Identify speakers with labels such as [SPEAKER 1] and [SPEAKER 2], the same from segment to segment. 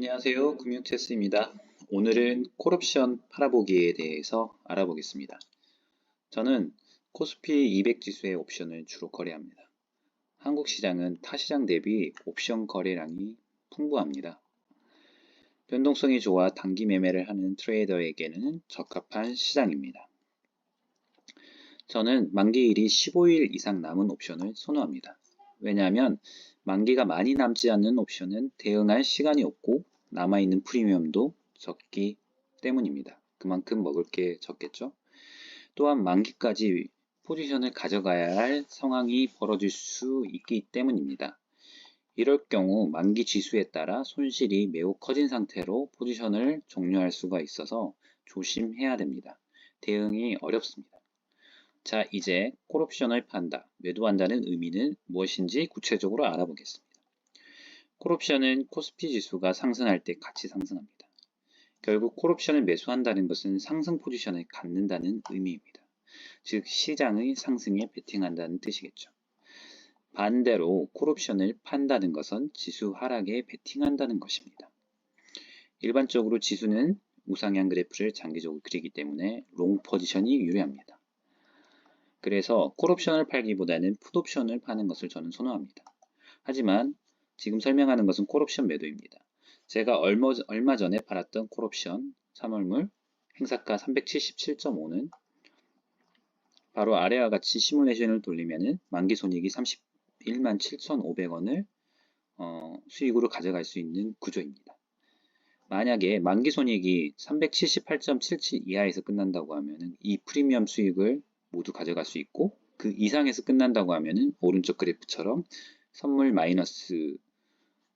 [SPEAKER 1] 안녕하세요. 금융체스입니다. 오늘은 콜옵션 팔아보기에 대해서 알아보겠습니다. 저는 코스피 200 지수의 옵션을 주로 거래합니다. 한국 시장은 타 시장 대비 옵션 거래량이 풍부합니다. 변동성이 좋아 단기 매매를 하는 트레이더에게는 적합한 시장입니다. 저는 만기일이 15일 이상 남은 옵션을 선호합니다. 왜냐하면 만기가 많이 남지 않는 옵션은 대응할 시간이 없고 남아있는 프리미엄도 적기 때문입니다. 그만큼 먹을 게 적겠죠. 또한 만기까지 포지션을 가져가야 할 상황이 벌어질 수 있기 때문입니다. 이럴 경우 만기 지수에 따라 손실이 매우 커진 상태로 포지션을 종료할 수가 있어서 조심해야 됩니다. 대응이 어렵습니다. 자, 이제 콜옵션을 판다, 매도한다는 의미는 무엇인지 구체적으로 알아보겠습니다. 콜옵션은 코스피 지수가 상승할 때 같이 상승합니다. 결국 콜옵션을 매수한다는 것은 상승 포지션을 갖는다는 의미입니다. 즉 시장의 상승에 베팅한다는 뜻이겠죠. 반대로 콜옵션을 판다는 것은 지수 하락에 베팅한다는 것입니다. 일반적으로 지수는 우상향 그래프를 장기적으로 그리기 때문에 롱 포지션이 유리합니다. 그래서 콜옵션을 팔기보다는 풋옵션을 파는 것을 저는 선호합니다. 하지만 지금 설명하는 것은 콜옵션 매도입니다. 제가 얼마, 얼마 전에 팔았던 콜옵션 3월물 행사가 377.5는 바로 아래와 같이 시뮬레이션을 돌리면은 만기 손익이 31만 7,500원을 어, 수익으로 가져갈 수 있는 구조입니다. 만약에 만기 손익이 378.77 이하에서 끝난다고 하면은 이 프리미엄 수익을 모두 가져갈 수 있고 그 이상에서 끝난다고 하면은 오른쪽 그래프처럼 선물 마이너스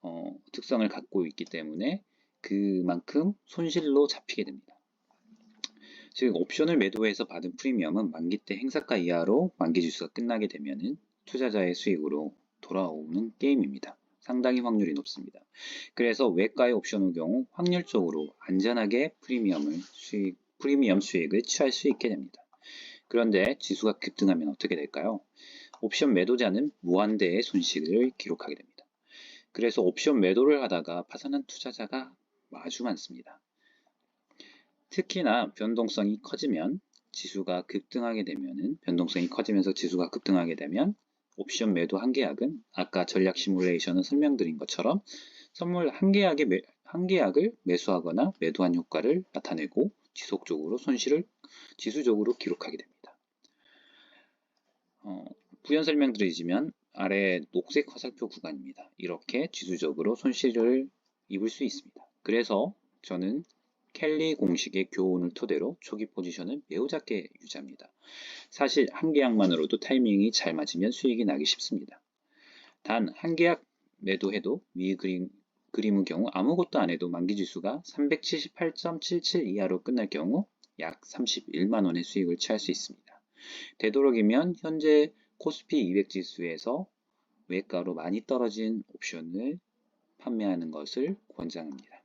[SPEAKER 1] 어, 특성을 갖고 있기 때문에 그만큼 손실로 잡히게 됩니다. 즉 옵션을 매도해서 받은 프리미엄은 만기 때 행사가 이하로 만기 지수가 끝나게 되면 투자자의 수익으로 돌아오는 게임입니다. 상당히 확률이 높습니다. 그래서 외과의 옵션의 경우 확률적으로 안전하게 프리미엄을 수익, 프리미엄 수익을 취할 수 있게 됩니다. 그런데 지수가 급등하면 어떻게 될까요? 옵션 매도자는 무한대의 손실을 기록하게 됩니다. 그래서 옵션 매도를 하다가 파산한 투자자가 아주 많습니다. 특히나 변동성이 커지면 지수가 급등하게 되면은 변동성이 커지면서 지수가 급등하게 되면 옵션 매도 한 계약은 아까 전략 시뮬레이션을 설명드린 것처럼 선물 한 계약의 매, 한 계약을 매수하거나 매도한 효과를 나타내고 지속적으로 손실을 지수적으로 기록하게 됩니다. 어, 부연 설명드리지만 아래 녹색 화살표 구간입니다. 이렇게 지수적으로 손실을 입을 수 있습니다. 그래서 저는 켈리 공식의 교훈을 토대로 초기 포지션을 매우 작게 유지합니다. 사실 한 계약만으로도 타이밍이 잘 맞으면 수익이 나기 쉽습니다. 단 한 계약 매도해도 위 그림, 그림의 경우 아무것도 안 해도 만기 지수가 378.77 이하로 끝날 경우 약 31만 원의 수익을 취할 수 있습니다. 되도록이면 현재 코스피 200 지수에서 외가로 많이 떨어진 옵션을 판매하는 것을 권장합니다.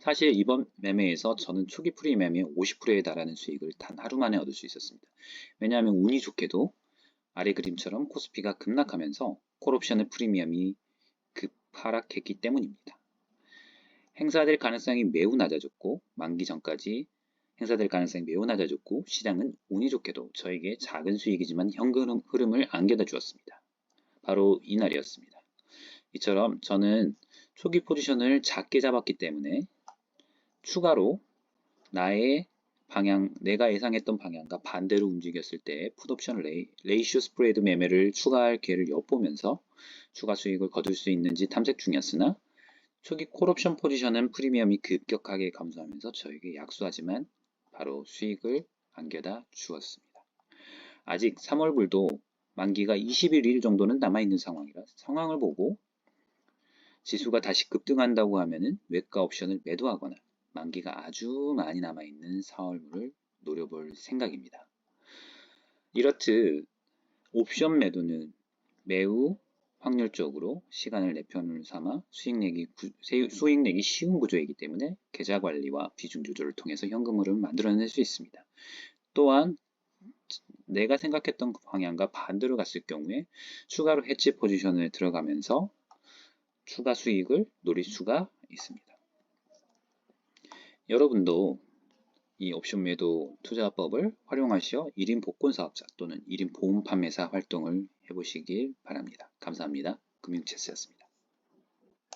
[SPEAKER 1] 사실 이번 매매에서 저는 초기 프리 매매 50%에 달하는 수익을 단 하루 만에 얻을 수 있었습니다. 왜냐하면 운이 좋게도 아래 그림처럼 코스피가 급락하면서 콜옵션의 프리미엄이 급하락했기 때문입니다. 행사될 가능성이 매우 낮아졌고 만기 전까지 행사될 가능성이 매우 낮아졌고 시장은 운이 좋게도 저에게 작은 수익이지만 현금 흐름을 안겨다 주었습니다. 바로 이날이었습니다. 이처럼 저는 초기 포지션을 작게 잡았기 때문에 추가로 나의 방향, 내가 예상했던 방향과 반대로 움직였을 때 풋옵션 레이, 레이쇼 스프레드 매매를 추가할 기회를 엿보면서 추가 수익을 거둘 수 있는지 탐색 중이었으나 초기 콜옵션 포지션은 프리미엄이 급격하게 감소하면서 저에게 약소하지만 바로 수익을 안겨다 주었습니다. 아직 3월불도 만기가 21일 정도는 남아있는 상황이라 상황을 보고 지수가 다시 급등한다고 하면은 외가 옵션을 매도하거나 만기가 아주 많이 남아있는 4월물을 노려볼 생각입니다. 이렇듯 옵션 매도는 매우 확률적으로 시간을 내 편 삼아 수익 내기, 구, 수익 내기 쉬운 구조이기 때문에 계좌 관리와 비중 조절을 통해서 현금 흐름을 만들어낼 수 있습니다. 또한 내가 생각했던 방향과 반대로 갔을 경우에 추가로 해치 포지션에 들어가면서 추가 수익을 노릴 수가 있습니다. 여러분도 이 옵션 매도 투자법을 활용하시어 1인 복권 사업자 또는 1인 보험 판매사 활동을 해보시길 바랍니다. 감사합니다. 금융체스였습니다.